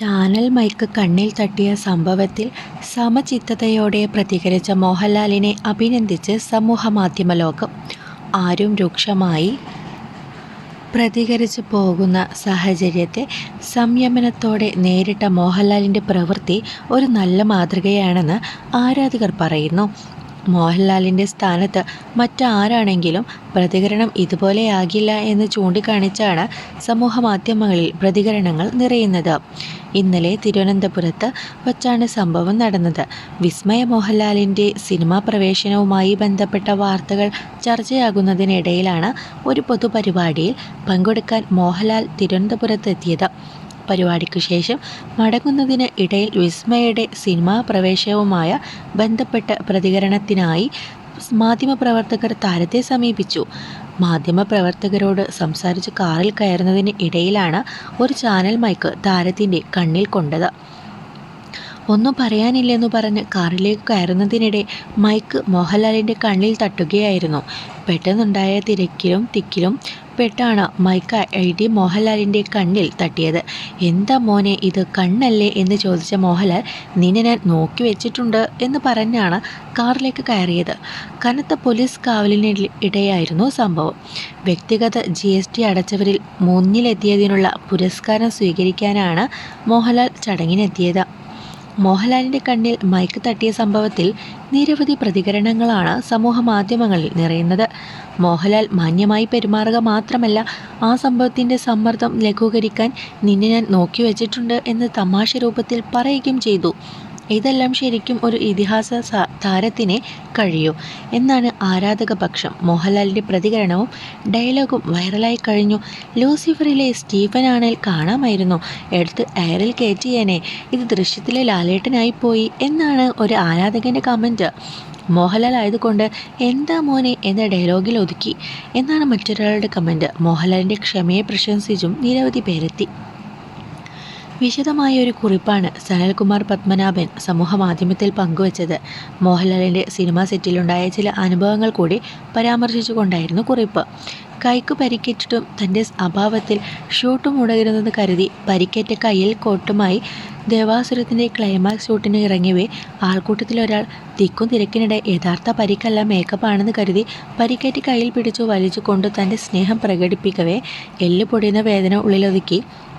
Channel mic കണ്ണിൽ തട്ടിയ സംഭവത്തിൽ സമചിത്തതയോടെ പ്രതികരിച്ച മോഹൻലാലിനെ അഭിനന്ദിച്ച് സമൂഹമാധ്യമ ലോകം ആരും രൂക്ഷമായി പ്രതികരിച്ചു പോകുന്ന സാഹചര്യത്തെ സംയമനത്തോടെ നേരിട്ട മോഹൻലാലിന്റെ പ്രവൃത്തി ഒരു നല്ല മാതൃകയാണെന്ന് ആരാധകർ പറയുന്നു. മോഹൻലാലിന്റെ സ്ഥാനത്ത് മറ്റാരാണെങ്കിലും പ്രതികരണം ഇതുപോലെയാകില്ല എന്ന് ചൂണ്ടിക്കാണിച്ചാണ് സമൂഹമാധ്യമങ്ങളിൽ പ്രതികരണങ്ങൾ നിറയുന്നത്. ഇന്നലെ തിരുവനന്തപുരത്ത് വച്ചാണ് സംഭവം നടന്നത്. വിസ്മയ മോഹൻലാലിന്റെ സിനിമാ പ്രവേശനവുമായി ബന്ധപ്പെട്ട വാർത്തകൾ ചർച്ചയാകുന്നതിനിടയിലാണ് ഒരു പൊതുപരിപാടിയിൽ പങ്കെടുക്കാൻ മോഹൻലാൽ തിരുവനന്തപുരത്തെത്തിയത്. പരിപാടിക്ക് ശേഷം മടങ്ങുന്നതിന് ഇടയിൽ വിസ്മയുടെ സിനിമാ പ്രവേശവുമായ ബന്ധപ്പെട്ട പ്രതികരണത്തിനായി മാധ്യമപ്രവർത്തകർ താരത്തെ സമീപിച്ചു. മാധ്യമപ്രവർത്തകരോട് സംസാരിച്ച് കാറിൽ കയറുന്നതിന് ഇടയിലാണ് ഒരു ചാനൽ മൈക്ക് താരത്തിന്റെ കണ്ണിൽ കൊണ്ടത്. ഒന്നും പറയാനില്ലെന്ന് പറഞ്ഞ് കാറിലേക്ക് കയറുന്നതിനിടെ മൈക്ക് മോഹൻലാലിന്റെ കണ്ണിൽ തട്ടുകയായിരുന്നു. പെട്ടെന്നുണ്ടായ തിരക്കിലും തിക്കിലും പെട്ടാണ് മൈക്ക എഴുതി മോഹൻലാലിന്റെ കണ്ണിൽ തട്ടിയത്. എന്താ മോനെ ഇത് കണ്ണല്ലേ? എന്ന് ചോദിച്ച മോഹൻലാൽ നിന്നെ ഞാൻ നോക്കി വെച്ചിട്ടുണ്ട് എന്ന് പറഞ്ഞാണ് കാറിലേക്ക് കയറിയത്. കനത്ത പോലീസ് കാവലിന് ഇടയായിരുന്നു സംഭവം. വ്യക്തിഗത ജി എസ് ടി അടച്ചവരിൽ മുന്നിലെത്തിയതിനുള്ള പുരസ്കാരം സ്വീകരിക്കാനാണ് മോഹൻലാൽ ചടങ്ങിനെത്തിയത്. മോഹൻലാലിന്റെ കണ്ണിൽ മൈക്ക് തട്ടിയ സംഭവത്തിൽ നിരവധി പ്രതികരണങ്ങളാണ് സമൂഹ മാധ്യമങ്ങളിൽ നിറയുന്നത്. മോഹൻലാൽ മാന്യമായി പെരുമാറുക മാത്രമല്ല ആ സംഭവത്തിന്റെ സമ്മർദ്ദം ലഘൂകരിക്കാൻ നിന്നെ ഞാൻ നോക്കി വെച്ചിട്ടുണ്ട് എന്ന് തമാശ രൂപത്തിൽ പറയുകയും ചെയ്തു. ഇതെല്ലാം ശരിക്കും ഒരു ഇതിഹാസ താരത്തിനെ കഴിയൂ. എന്നാണ് ആരാധക പക്ഷം മോഹൻലാലിന്റെ പ്രതികരണവും ഡയലോഗും വൈറലായി കഴിഞ്ഞു. ലൂസിഫറിലെ സ്റ്റീഫൻ ആണേൽ കാണാമായിരുന്നു. എടുത്ത് എയറിൽ കയറ്റിയേനെ. ഇത് ദൃശ്യത്തിലെ ലാലേട്ടനായി പോയി എന്നാണ് ഒരു ആരാധകന്റെ കമന്റ് മോഹൻലാൽ ആയതുകൊണ്ട് എന്താ മോനെ എന്ന ഡയലോഗിൽ ഒതുക്കി. എന്നാണ് മറ്റൊരാളുടെ കമന്റ് മോഹൻലാലിന്റെ ക്ഷമയെ പ്രശംസിച്ചും നിരവധി പേരെത്തി. വിശദമായ ഒരു കുറിപ്പാണ് സനൽകുമാർ പത്മനാഭൻ സമൂഹമാധ്യമത്തിൽ പങ്കുവച്ചത്. മോഹൻലാലിന്റെ സിനിമാ സെറ്റിലുണ്ടായ ചില അനുഭവങ്ങൾ കൂടി പരാമർശിച്ചുകൊണ്ടായിരുന്നു കുറിപ്പ്. കൈക്ക് പരിക്കേറ്റിട്ടും തന്റെ അഭാവത്തിൽ ഷൂട്ട് മുടകരുതെന്ന് കരുതി പരിക്കേറ്റ കയ്യിൽ കോട്ടുമായി ദേവാസുരത്തിന്റെ ക്ലൈമാക്സ് ഷൂട്ടിന് ഇറങ്ങിയവേ ആൾക്കൂട്ടത്തിലൊരാൾ തിക്കും തിരക്കിനിടെ യഥാർത്ഥ പരിക്കല്ല മേക്കപ്പാണെന്ന് കരുതി പരിക്കേറ്റ് കയ്യിൽ പിടിച്ചു വലിച്ചു കൊണ്ട് തന്റെ സ്നേഹം പ്രകടിപ്പിക്കവേ എല്ല് പൊടിയുന്ന വേദന ഉള്ളിലൊതുക്കി.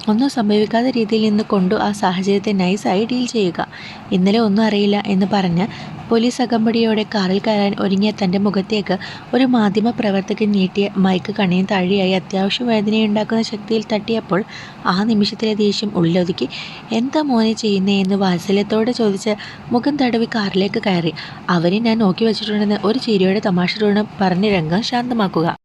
ഒന്നും സംഭവിക്കാത്ത രീതിയിൽ നിന്ന് കൊണ്ടു ആ സാഹചര്യത്തെ നൈസായി ഡീൽ ചെയ്യുക. ഇന്നലെ ഒന്നും അറിയില്ല എന്ന് പറഞ്ഞ് പോലീസ് അകമ്പടിയോടെ കാറിൽ കയറാൻ ഒരുങ്ങിയ തന്റെ മുഖത്തേക്ക് ഒരു മാധ്യമ പ്രവർത്തകൻ നീട്ടിയ മൈക്ക് കണിയും താഴെയായി അത്യാവശ്യം വേദനയുണ്ടാക്കുന്ന ശക്തിയിൽ തട്ടിയപ്പോൾ ആ നിമിഷത്തിലെ ദേഷ്യം ഉള്ളിലൊതുക്കി എന്താ മോനെ ചെയ്യുന്നേ? എന്ന് വാത്സല്യത്തോടെ ചോദിച്ച് മുഖം തടവി കാറിലേക്ക് കയറി. അവരെ ഞാൻ നോക്കി വെച്ചിട്ടുണ്ടെന്ന് ഒരു ചിരിയോടെ തമാശ പറഞ്ഞ് രംഗം ശാന്തമാക്കുക.